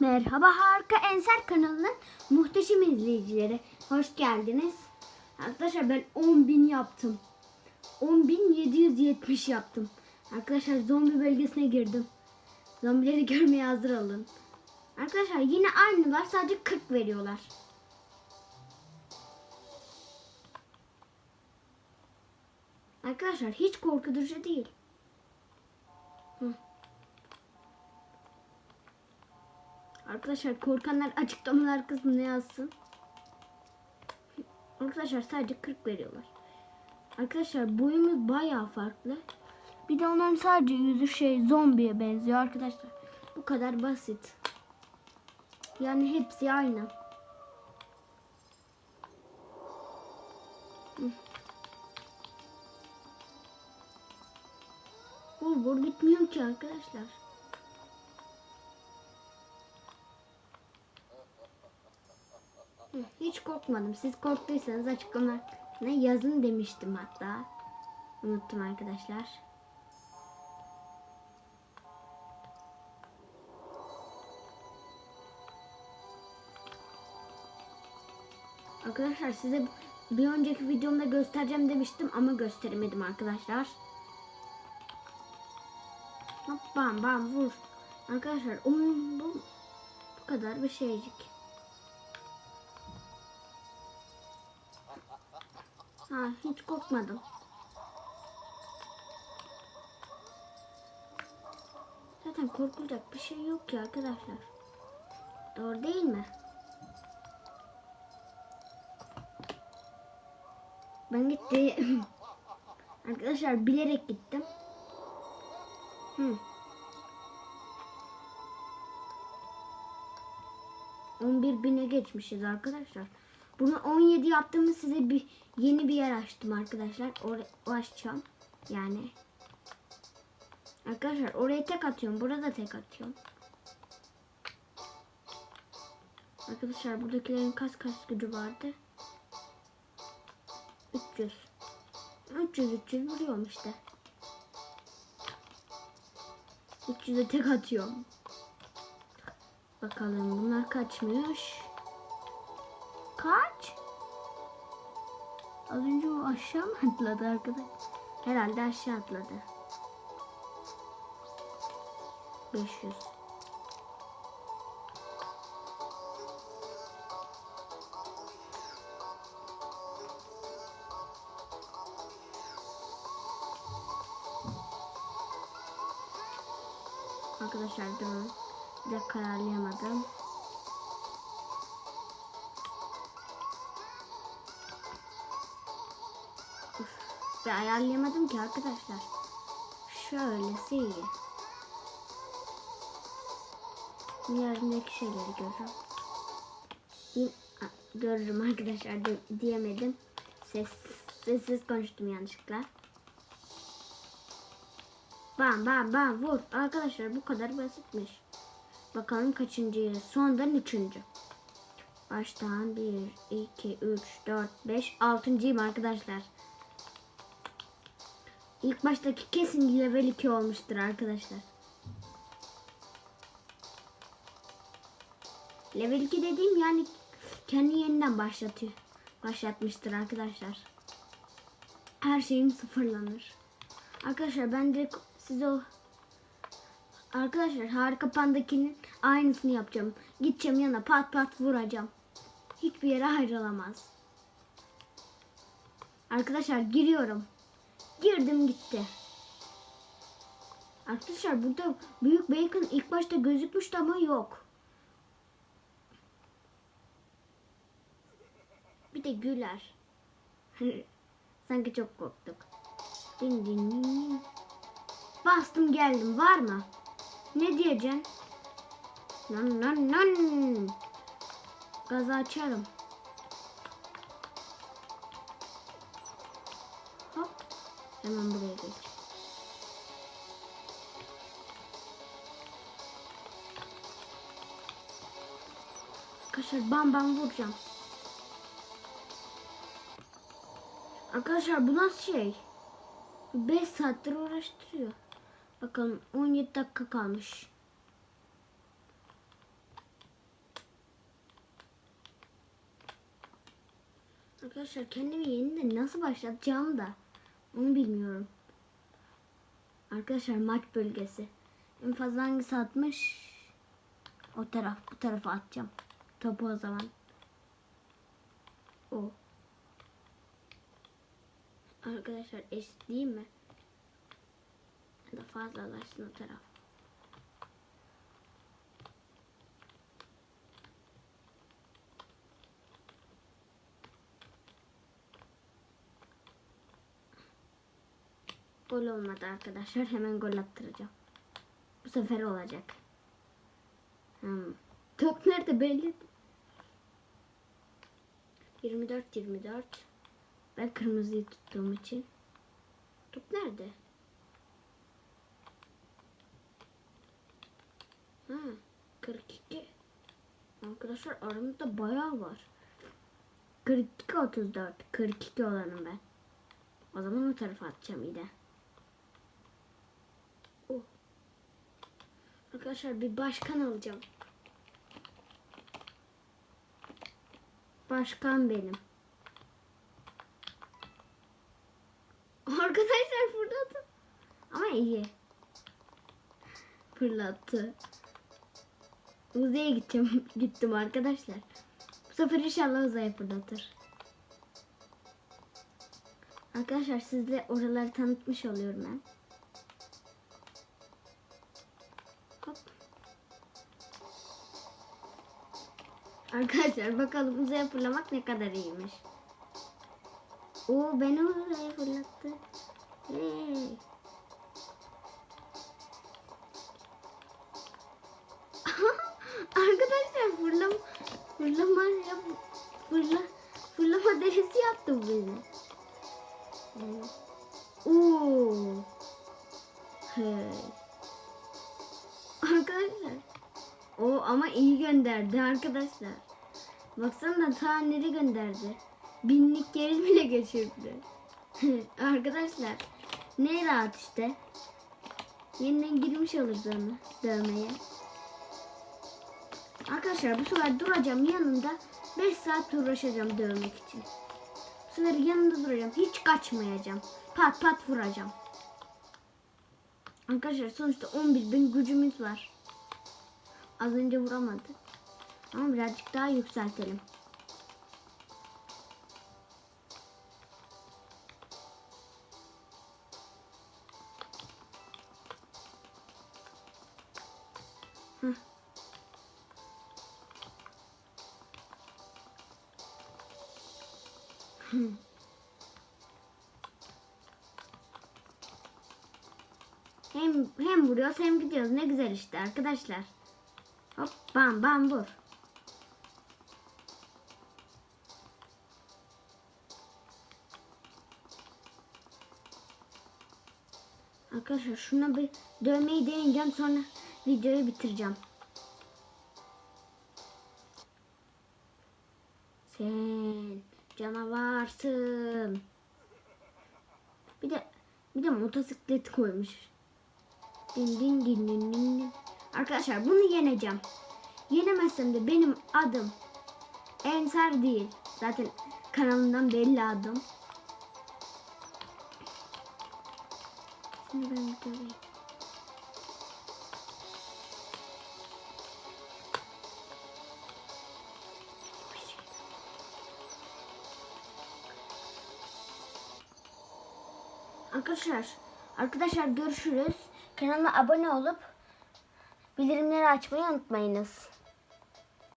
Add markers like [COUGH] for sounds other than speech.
Merhaba Harika Enser kanalının muhteşem izleyicileri. Hoş geldiniz. Arkadaşlar ben 10.000 yaptım. 10.770 yaptım. Arkadaşlar zombi bölgesine girdim. Zombileri [LAUGHS] görmeye hazır olun. Arkadaşlar yine aynılar sadece 40 veriyorlar. Arkadaşlar hiç korkutucu değil. Arkadaşlar korkanlar açıklamalar kısmına yazsın. Arkadaşlar sadece 40 veriyorlar. Arkadaşlar boyumuz bayağı farklı. Bir de onların sadece yüzü şey zombiye benziyor arkadaşlar. Bu kadar basit. Yani hepsi aynı. Vur vur bitmiyor ki arkadaşlar. Korkmadım. Siz korktuysanız açıklamalarına yazın demiştim hatta. Unuttum arkadaşlar. Arkadaşlar size bir önceki videomda göstereceğim demiştim ama gösteremedim arkadaşlar. Hop bam bam vur. Arkadaşlar oyun bu, bu kadar bir şeycik. Ha hiç korkmadım. Zaten korkulacak bir şey yok ki arkadaşlar. Doğru değil mi? Ben gitti. [LAUGHS] arkadaşlar bilerek gittim. Hı. 11 bine geçmişiz arkadaşlar. Bunu 17 yaptığımı size bir yeni bir yer açtım arkadaşlar. Oraya açacağım. Yani. Arkadaşlar oraya tek atıyorum. Burada tek atıyorum. Arkadaşlar buradakilerin kaç kaç gücü vardı? 300. 300 300 vuruyorum işte. 300'e tek atıyorum. Bakalım bunlar kaçmış. Kaç? Az önce o aşağı mı atladı arkadaş? Herhalde aşağı atladı. 500. Arkadaşlar durun. Bir dakika ayarlayamadım. Ben ayarlayamadım ki arkadaşlar. Şöylesi iyi. Yarındaki şeyleri görürüm. Görürüm arkadaşlar di- diyemedim. Ses, sessiz konuştum yanlışlıkla. Bam bam bam vur. Arkadaşlar bu kadar basitmiş. Bakalım kaçıncıyız. Sondan üçüncü. Baştan 1, 2, 3, 4, 5, 6.yım arkadaşlar. İlk baştaki kesin level 2 olmuştur arkadaşlar. Level 2 dediğim yani kendi yeniden başlatıyor. Başlatmıştır arkadaşlar. Her şeyim sıfırlanır. Arkadaşlar ben direkt size o Arkadaşlar harika pandakinin aynısını yapacağım. Gideceğim yana pat pat vuracağım. Hiçbir yere ayrılamaz. Arkadaşlar giriyorum. Girdim gitti. Arkadaşlar burada büyük bacon ilk başta gözükmüştü ama yok. Bir de güler. [LAUGHS] Sanki çok korktuk. Din din din. Bastım geldim var mı? Ne diyeceksin? Nan nan nan. Gazı açarım. Hemen buraya geç. Arkadaşlar bam bam vuracağım. Arkadaşlar bu nasıl şey? 5 saattir uğraştırıyor. Bakalım 17 dakika kalmış. Arkadaşlar kendimi yeniden nasıl başlatacağımı da onu bilmiyorum. Arkadaşlar maç bölgesi. En fazla hangisi atmış? O taraf bu tarafa atacağım. Topu o zaman. O. Arkadaşlar eşit değil mi? Ya da fazlalaşsın o taraf. Gol olmadı arkadaşlar. Hemen gol attıracağım. Bu sefer olacak. Hmm. Top nerede belli. 24 24. Ben kırmızıyı tuttuğum için. Top nerede? Ha, 42. Arkadaşlar aramızda bayağı var. 42 34. 42 olanım ben. O zaman o tarafa atacağım yine. Oh. Arkadaşlar bir başkan alacağım. Başkan benim. Arkadaşlar fırladı. Ama iyi. Fırlattı. Uzaya gideceğim. [LAUGHS] Gittim arkadaşlar. Bu sefer inşallah uzaya fırlatır. Arkadaşlar sizle oraları tanıtmış oluyorum ben. Arkadaşlar bakalım uzaya fırlamak ne kadar iyiymiş. Oo beni uzaya fırlattı. Hey. [LAUGHS] Arkadaşlar fırlama fırlama yap fırla fırlama derisi yaptı beni. Oo. Hey. Arkadaşlar. O ama iyi gönderdi arkadaşlar. Baksana ta nereye gönderdi. Binlik yeri bile geçirdi. [LAUGHS] arkadaşlar. Ne rahat işte. Yeniden girmiş oluruz onu dövmeye. Arkadaşlar bu sefer duracağım yanında 5 saat uğraşacağım dövmek için. Bu sefer yanında duracağım. Hiç kaçmayacağım. Pat pat vuracağım. Arkadaşlar sonuçta 11 bin gücümüz var. Az önce vuramadı. Ama birazcık daha yükseltelim. Hem hem vuruyoruz hem gidiyoruz. Ne güzel işte arkadaşlar. Hop bam bam vur. Arkadaşlar şuna bir dövmeyi deneyeceğim sonra videoyu bitireceğim. Sen canavarsın. Bir de bir de motosiklet koymuş. Din din din din din. Arkadaşlar bunu yeneceğim. Yenemezsem de benim adım Ensar değil. Zaten kanalımdan belli adım. Şimdi ben bir döveyim. Arkadaşlar, arkadaşlar görüşürüz. Kanalıma abone olup bildirimleri açmayı unutmayınız.